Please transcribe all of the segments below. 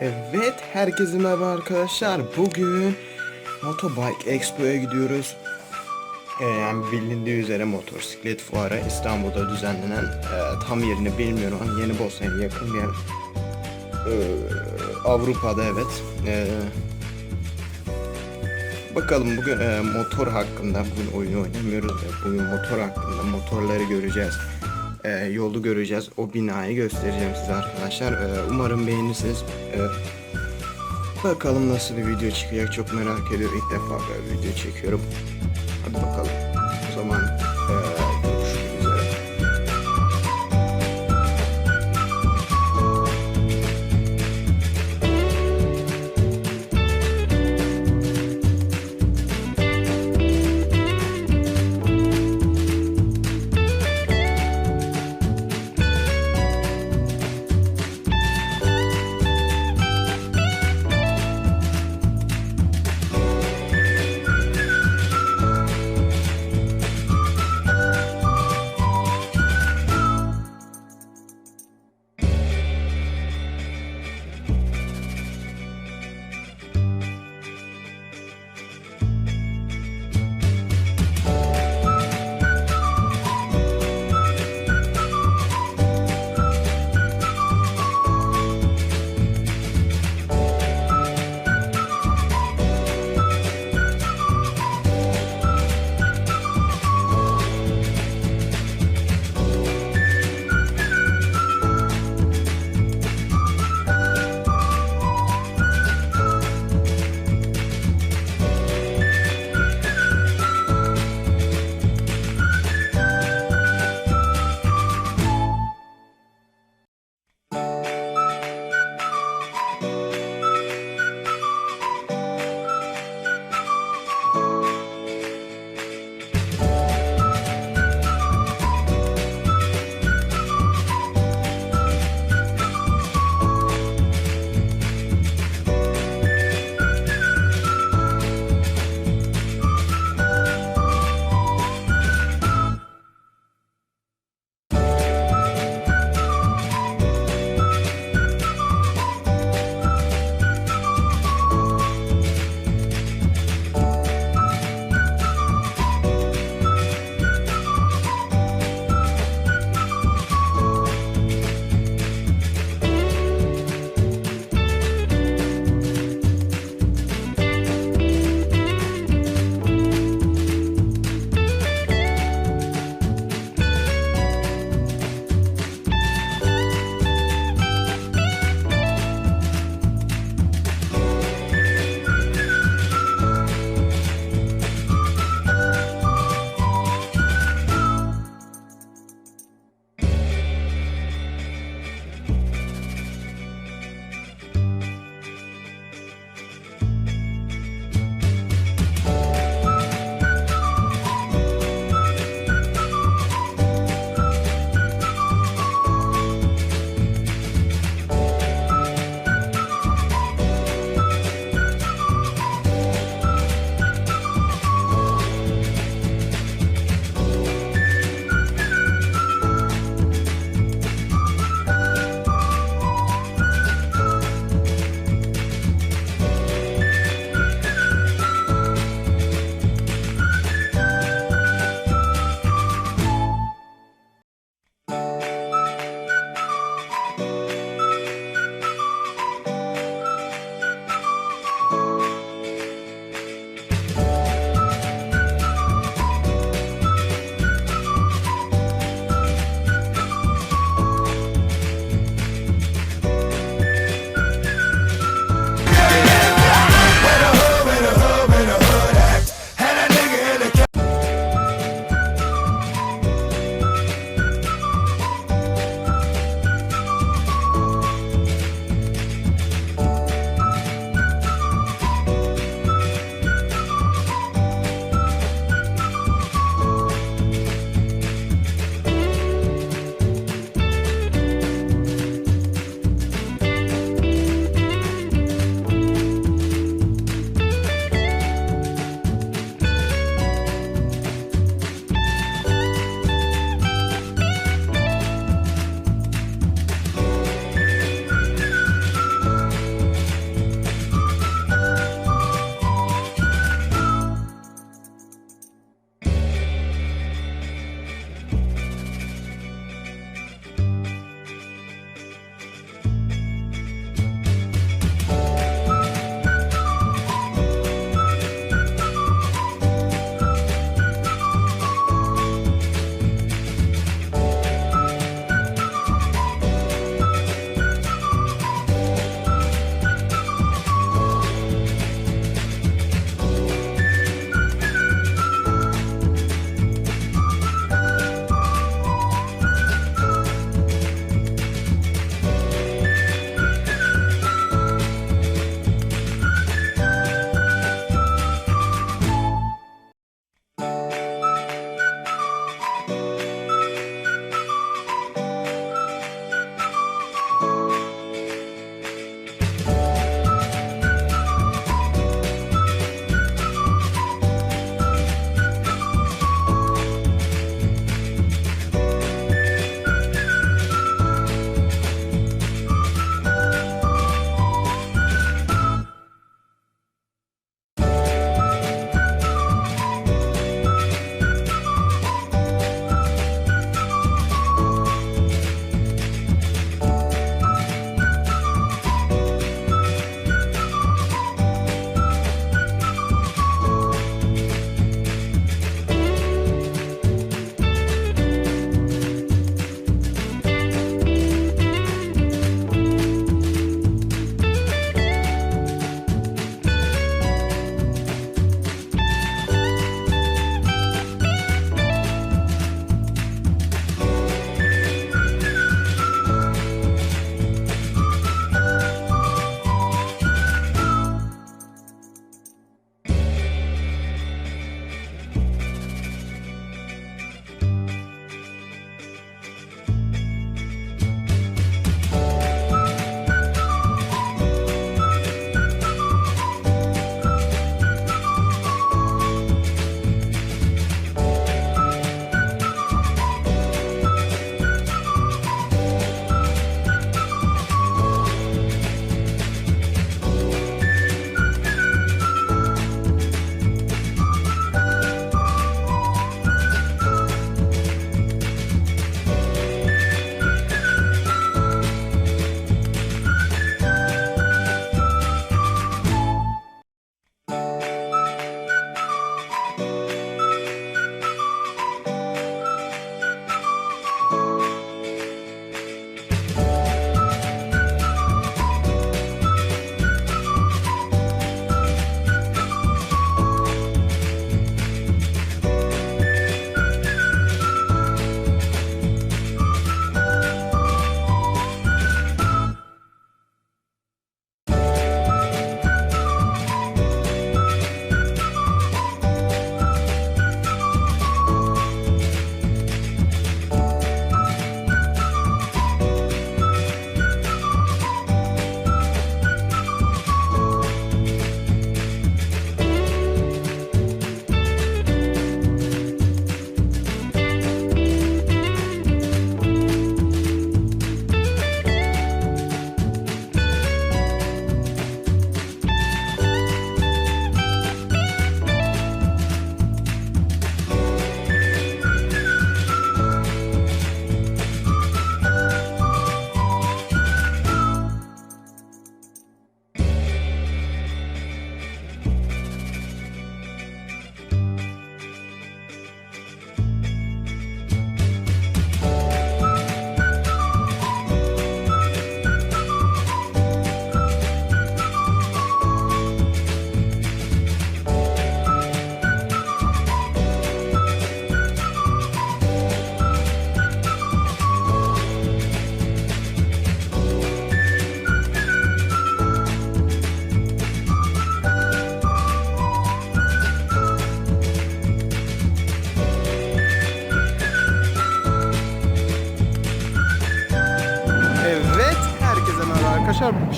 Evet, herkese merhaba arkadaşlar. Bugün Motobike Expo'ya gidiyoruz. Ee, yani bilindiği üzere motosiklet fuarı İstanbul'da düzenlenen e, tam yerini bilmiyorum ama Yeni Bosna'ya yakın bir yer. Ee, Avrupa'da evet. Ee, bakalım bugün e, motor hakkında bugün oyun oynamıyoruz. Bugün motor hakkında motorları göreceğiz. Ee, yolu göreceğiz. O binayı göstereceğim size arkadaşlar. Ee, umarım beğenirsiniz. Ee, bakalım nasıl bir video çıkacak çok merak ediyorum. İlk defa böyle video çekiyorum. Hadi bakalım. O zaman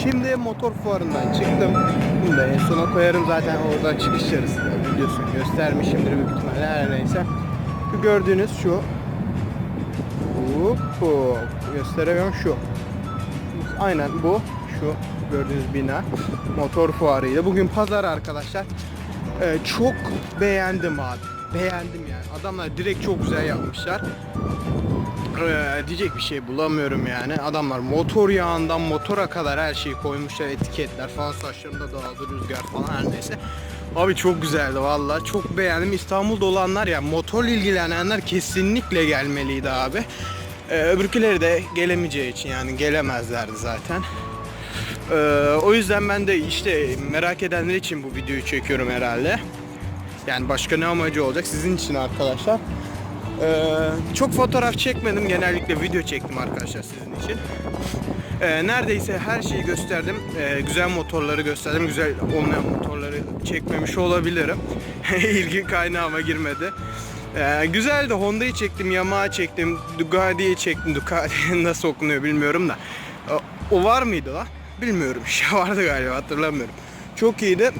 Şimdi motor fuarından çıktım. Bunu da en sona koyarım zaten orada çıkış yarısı videosunu göstermişimdir büyük ihtimalle her neyse. Şu gördüğünüz şu. Hop, hop. Gösteremiyorum şu. Aynen bu. Şu gördüğünüz bina. Motor fuarıydı. Bugün pazar arkadaşlar. Ee, çok beğendim abi. Beğendim yani. Adamlar direkt çok güzel yapmışlar. Ee, diyecek bir şey bulamıyorum yani. Adamlar motor yağından motora kadar her şeyi koymuşlar. Etiketler falan saçlarında dağıldı rüzgar falan her neyse. Abi çok güzeldi valla. Çok beğendim. İstanbul'da olanlar ya motorla ilgilenenler kesinlikle gelmeliydi abi. Ee, öbürküleri de gelemeyeceği için yani gelemezlerdi zaten. Ee, o yüzden ben de işte merak edenler için bu videoyu çekiyorum herhalde. Yani başka ne amacı olacak sizin için arkadaşlar. Ee, çok fotoğraf çekmedim. Genellikle video çektim arkadaşlar sizin için. Ee, neredeyse her şeyi gösterdim. Ee, güzel motorları gösterdim. Güzel olmayan motorları çekmemiş olabilirim. İlgi kaynağıma girmedi. Ee, güzeldi. Honda'yı çektim, Yamaha çektim, Ducati'yi çektim. Ducati nasıl okunuyor bilmiyorum da. O, o var mıydı lan? Bilmiyorum. Şey vardı galiba hatırlamıyorum. Çok iyiydi.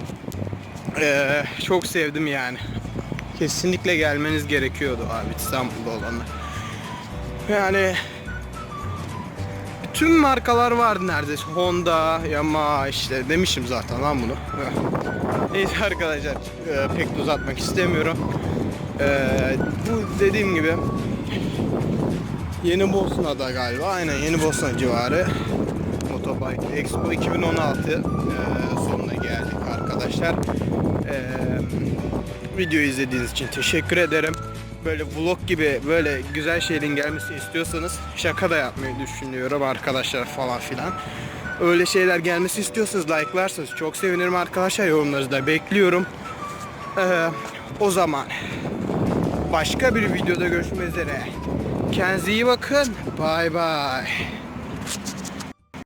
Ee, çok sevdim yani. Kesinlikle gelmeniz gerekiyordu abi İstanbul'da olanlar. Yani tüm markalar vardı neredeyse. Honda, Yamaha işte demişim zaten lan bunu. Neyse arkadaşlar e, pek de uzatmak istemiyorum. E, bu dediğim gibi Yeni Bosna'da galiba aynen Yeni Bosna civarı Motobike Expo 2016 e, sonuna geldik arkadaşlar. E, videoyu izlediğiniz için teşekkür ederim. Böyle vlog gibi böyle güzel şeylerin gelmesini istiyorsanız şaka da yapmayı düşünüyorum arkadaşlar falan filan. Öyle şeyler gelmesi istiyorsanız like'larsanız çok sevinirim arkadaşlar. Yorumlarınızı da bekliyorum. Ee, o zaman başka bir videoda görüşmek üzere. Kendinize iyi bakın. Bay bay.